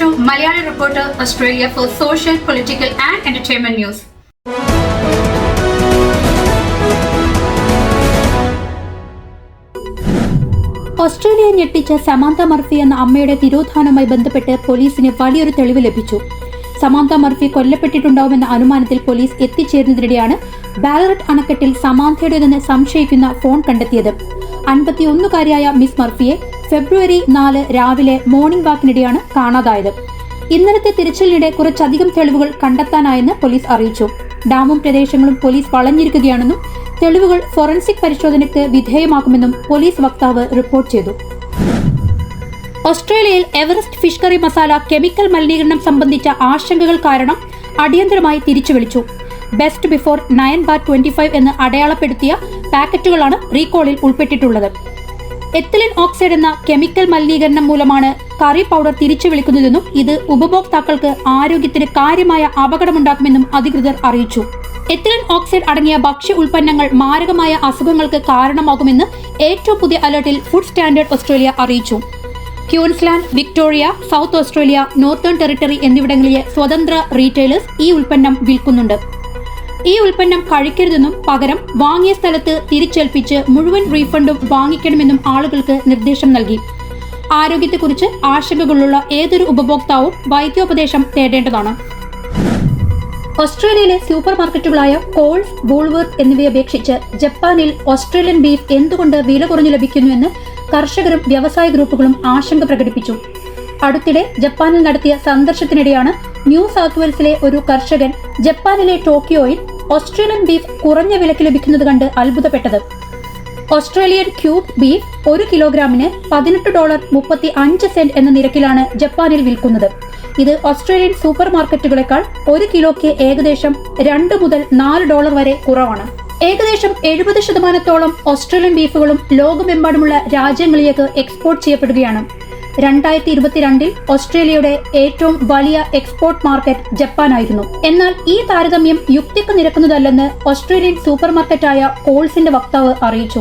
Malayali reporter Australia for social political and entertainment news Australia ഞെട്ടിച്ച Samantha Murphy എന്ന അമ്മയുടെ തിരോധാനവുമായി ബന്ധപ്പെട്ട് പോലീസിന് വലിയൊരു തെളിവ് ലഭിച്ചു. സമാന്ത മർഫി കൊല്ലപ്പെട്ടിട്ടുണ്ടാവുമെന്ന അനുമാനത്തിൽ പോലീസ് എത്തിച്ചേരുന്നതിനിടെയാണ് ബാലറട്ട് അണക്കെട്ടിൽ സമാന്തയുടേതെന്ന് സംശയിക്കുന്ന ഫോൺ കണ്ടെത്തിയത്. അൻപത്തിയൊന്നുകാരിയായ മിസ് മർഫിയെ ഫെബ്രുവരി നാല് രാവിലെ മോർണിംഗ് വാക്കിനിടെയാണ് കാണാതായത്. ഇന്നലത്തെ തിരച്ചിലിനിടെ കുറച്ചധികം തെളിവുകൾ കണ്ടെത്താനായെന്ന് പോലീസ് അറിയിച്ചു. ഡാമും പ്രദേശങ്ങളും പോലീസ് വളഞ്ഞിരിക്കുകയാണെന്നും തെളിവുകൾ ഫോറൻസിക് പരിശോധനയ്ക്ക് വിധേയമാക്കുമെന്നും പോലീസ് വക്താവ് റിപ്പോർട്ട് ചെയ്തു. ഓസ്ട്രേലിയയിൽ Everest fish curry masala chemical മലിനീകരണം സംബന്ധിച്ച ആശങ്കകൾ കാരണം അടിയന്തരമായി തിരിച്ചു വിളിച്ചു best before nine bar twenty five എന്ന് അടയാളപ്പെടുത്തിയ പാക്കറ്റുകളാണ് റീകോളിൽ ഉൾപ്പെട്ടിട്ടുള്ളത്. എത്തിലിൻ ഓക്സൈഡ് എന്ന കെമിക്കൽ മലിനീകരണം മൂലമാണ് കറി പൗഡർ തിരിച്ചു വിളിക്കുന്നതെന്നും ഇത് ഉപഭോക്താക്കൾക്ക് ആരോഗ്യത്തിന് കാര്യമായ അപകടമുണ്ടാക്കുമെന്നും അധികൃതർ അറിയിച്ചു. എത്തിലിൻ ഓക്സൈഡ് അടങ്ങിയ ഭക്ഷ്യ ഉൽപ്പന്നങ്ങൾ മാരകമായ അസുഖങ്ങൾക്ക് കാരണമാകുമെന്ന് ഏറ്റവും പുതിയ അലർട്ടിൽ ഫുഡ് സ്റ്റാൻഡേർഡ് ഓസ്ട്രേലിയ അറിയിച്ചു. Queensland Victoria South Australia Northern Territory എന്നിവിടങ്ങളിലെ സ്വതന്ത്ര റീറ്റെയിലേഴ്സ് ഈ ഉൽപ്പന്നം വിൽക്കുന്നുണ്ട്. ഈ ഉൽപ്പന്നം കഴിക്കരുതെന്നും പകരം വാങ്ങിയ സ്ഥലത്ത് തിരിച്ചേൽപ്പിച്ച് മുഴുവൻ റീഫണ്ടും വാങ്ങിക്കണമെന്നും ആളുകൾക്ക് നിർദ്ദേശം നൽകി. ആരോഗ്യത്തെക്കുറിച്ച് ആശങ്കകളുള്ള ഏതൊരു ഉപഭോക്താവും വൈദ്യോപദേശം തേടേണ്ടതാണ്. ഓസ്ട്രേലിയയിലെ സൂപ്പർ മാർക്കറ്റുകളായ കോൾസ് വൂൾവർത്ത് എന്നിവയെ അപേക്ഷിച്ച് ജപ്പാനിൽ ഓസ്ട്രേലിയൻ ബീഫ് എന്തുകൊണ്ട് വില കുറഞ്ഞു ലഭിക്കുന്നുവെന്ന് കർഷകരും വ്യവസായ ഗ്രൂപ്പുകളും ആശങ്ക പ്രകടിപ്പിച്ചു. അടുത്തിടെ ജപ്പാനിൽ നടത്തിയ സന്ദർശനത്തിനിടെയാണ് ന്യൂ സൗത്ത് വെയിൽസിലെ ഒരു കർഷകൻ ജപ്പാനിലെ ടോക്കിയോയിൽ ഓസ്ട്രേലിയൻ ബീഫ് കുറഞ്ഞ വിലയ്ക്ക് ലഭിക്കുന്നത് കണ്ട് അത്ഭുതപ്പെട്ടത്. ഓസ്ട്രേലിയൻ ക്യൂബ് ബീഫ് ഒരു കിലോഗ്രാമിന് പതിനെട്ട് ഡോളർ മുപ്പത്തി അഞ്ച് സെന്റ് എന്ന നിരക്കിലാണ് ജപ്പാനിൽ വിൽക്കുന്നത്. ഇത് ഓസ്ട്രേലിയൻ സൂപ്പർ മാർക്കറ്റുകളെക്കാൾ ഒരു കിലോയ്ക്ക് ഏകദേശം രണ്ട് മുതൽ നാല് ഡോളർ വരെ കുറവാണ്. ഏകദേശം എഴുപത് ശതമാനത്തോളം ഓസ്ട്രേലിയൻ ബീഫുകളും ലോകമെമ്പാടുമുള്ള രാജ്യങ്ങളിലേക്ക് എക്സ്പോർട്ട് ചെയ്യപ്പെടുകയാണ്. രണ്ടായിരത്തി ഇരുപത്തിരണ്ടിൽ ഓസ്ട്രേലിയയുടെ ഏറ്റവും വലിയ എക്സ്പോർട്ട് മാർക്കറ്റ് ജപ്പാനായിരുന്നു. എന്നാൽ ഈ താരതമ്യം യുക്തിക്ക് നിരക്കുന്നതല്ലെന്ന് ഓസ്ട്രേലിയൻ സൂപ്പർ മാർക്കറ്റായ കോൾസിന്റെ വക്താവ് അറിയിച്ചു.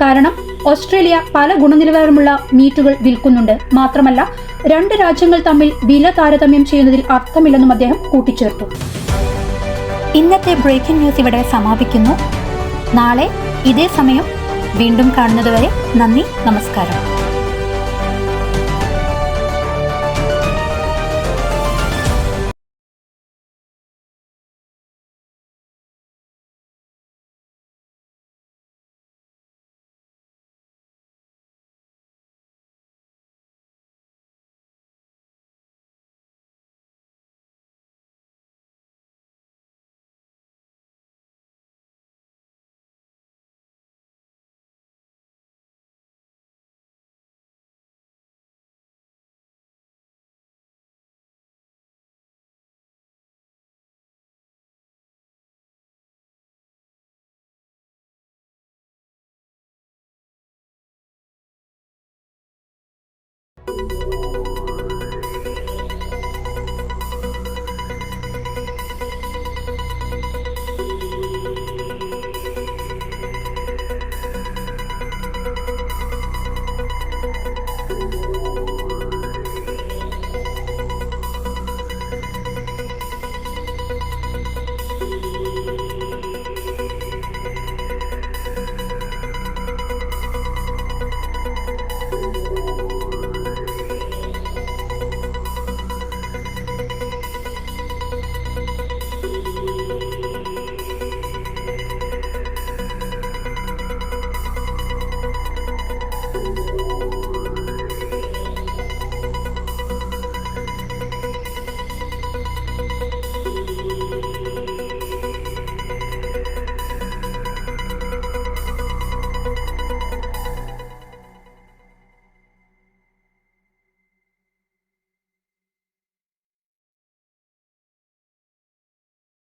കാരണം ഓസ്ട്രേലിയ പല ഗുണനിലവാരമുള്ള മീറ്റുകൾ വിൽക്കുന്നുണ്ട്. മാത്രമല്ല രണ്ട് രാജ്യങ്ങൾ തമ്മിൽ വില താരതമ്യം ചെയ്യുന്നതിൽ അർത്ഥമില്ലെന്നും അദ്ദേഹം കൂട്ടിച്ചേർത്തു. ഇന്നത്തെ ബ്രേക്കിംഗ് ന്യൂസ് ഇവിടെ സമാപിക്കുന്നു. നാളെ ഇതേ സമയം വീണ്ടും കാണുന്നതുവരെ നന്ദി നമസ്കാരം.